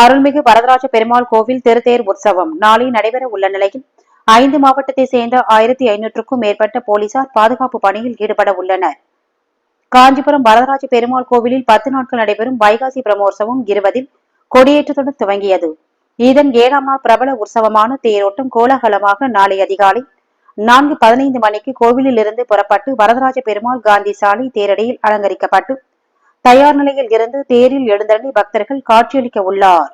அருள்மிகு வரதராஜ பெருமாள் கோவில் திருத்தேர் உற்சவம். நாளை நடைபெற உள்ள நிலையில் ஐந்து மாவட்டத்தை சேர்ந்த ஆயிரத்தி ஐநூற்றுக்கும் மேற்பட்ட போலீசார் பாதுகாப்பு பணியில் ஈடுபட உள்ளனர். காஞ்சிபுரம் வரதராஜ பெருமாள் கோவிலில் பத்து நாட்கள் நடைபெறும் வைகாசி பிரமோற்சவம் இருபதில் கொடியேற்றத்துடன் துவங்கியது. இதன் ஏழாம் நாள் பிரபல உற்சவமான தேரோட்டம் கோலாகலமாக நாளை அதிகாலை நான்கு பதினைந்து மணிக்கு கோவிலில் இருந்து புறப்பட்டு வரதராஜ பெருமாள் காந்தி சாலை தேரடியில் அலங்கரிக்கப்பட்டு தயார் நிலையில் இருந்து தேரில் எழுந்தள்ளி பக்தர்கள் காட்சியளிக்க உள்ளார்.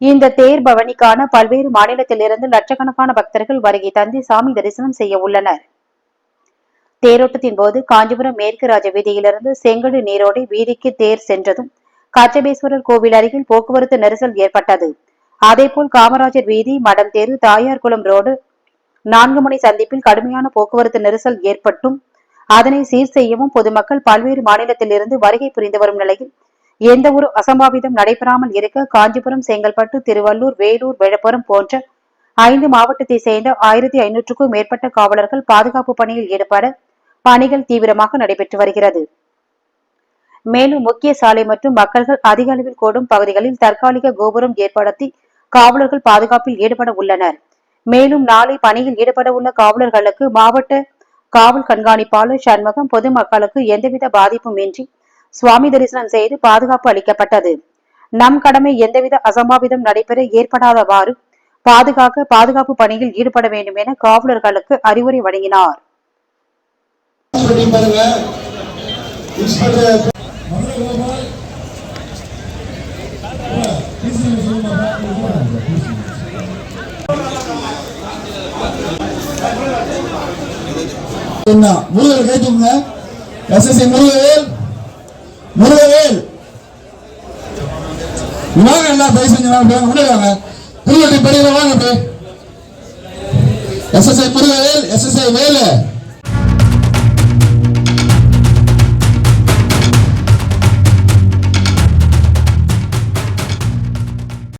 இந்த தேர் பவனிக்கான பல்வேறு மாநிலத்திலிருந்து லட்சக்கணக்கான பக்தர்கள் வருகை தந்து சாமி தரிசனம் செய்ய உள்ளனர். தேரோட்டத்தின் போது காஞ்சிபுரம் மேற்கு ராஜ வீதியிலிருந்து செங்கடு நீரோடை வீதிக்கு தேர் சென்றதும் காச்சபேஸ்வரர் கோவில் அருகில் போக்குவரத்து நெரிசல் ஏற்பட்டது. அதேபோல் காமராஜர் வீதி மடம் தெரு தாயார்குளம் ரோடு நான்கு மணி சந்திப்பில் கடுமையான போக்குவரத்து நெரிசல் ஏற்பட்டும் அதனை சீர் செய்யவும் பொதுமக்கள் பல்வேறு மாநிலத்திலிருந்து வருகை புரிந்து வரும் நிலையில் எந்த ஒரு அசம்பாவிதம் நடைபெறாமல் இருக்க காஞ்சிபுரம் செங்கல்பட்டு திருவள்ளூர் வேலூர் விழுப்புரம் போன்ற ஐந்து மாவட்டத்தை சேர்ந்த ஆயிரத்தி ஐநூற்றுக்கும் மேற்பட்ட காவலர்கள் பாதுகாப்பு பணியில் ஈடுபட பணிகள் தீவிரமாக நடைபெற்று வருகிறது. மேலும் முக்கிய சாலை மற்றும் மக்கள்கள் அதிக அளவில் கூடும் பகுதிகளில் தற்காலிக கோபுரம் ஏற்படுத்தி காவலர்கள் பாதுகாப்பில் ஈடுபட உள்ளனர். மேலும் நாளை பணியில் ஈடுபட உள்ள காவலர்களுக்கு மாவட்ட காவல் கண்காணிப்பாளர் சண்முகம் பொதுமக்களுக்கு எந்தவித பாதிப்பும் இன்றி சுவாமி தரிசனம் செய்து பாதுகாப்பு அளிக்கப்பட்டது நம் கடமை எந்தவித அசம்பாவிதம் நடைபெற ஏற்படாதவாறு பாதுகாக்க பாதுகாப்பு பணியில் ஈடுபட வேண்டும் என காவலர்களுக்கு அறிவுரை வழங்கினார் Thank you. என்ன முருகர் கை தூக்குங்க எஸ்எஸ்சி முருகவேல். முருகவேல். வாங்க எல்லாம் தயவு செஞ்சு வாங்க உள்ள வாங்க. புதுவட்டி படியில வாங்க எஸ்எஸ்ஐ முருகவேல் எஸ்எஸ்ஐ வேலு.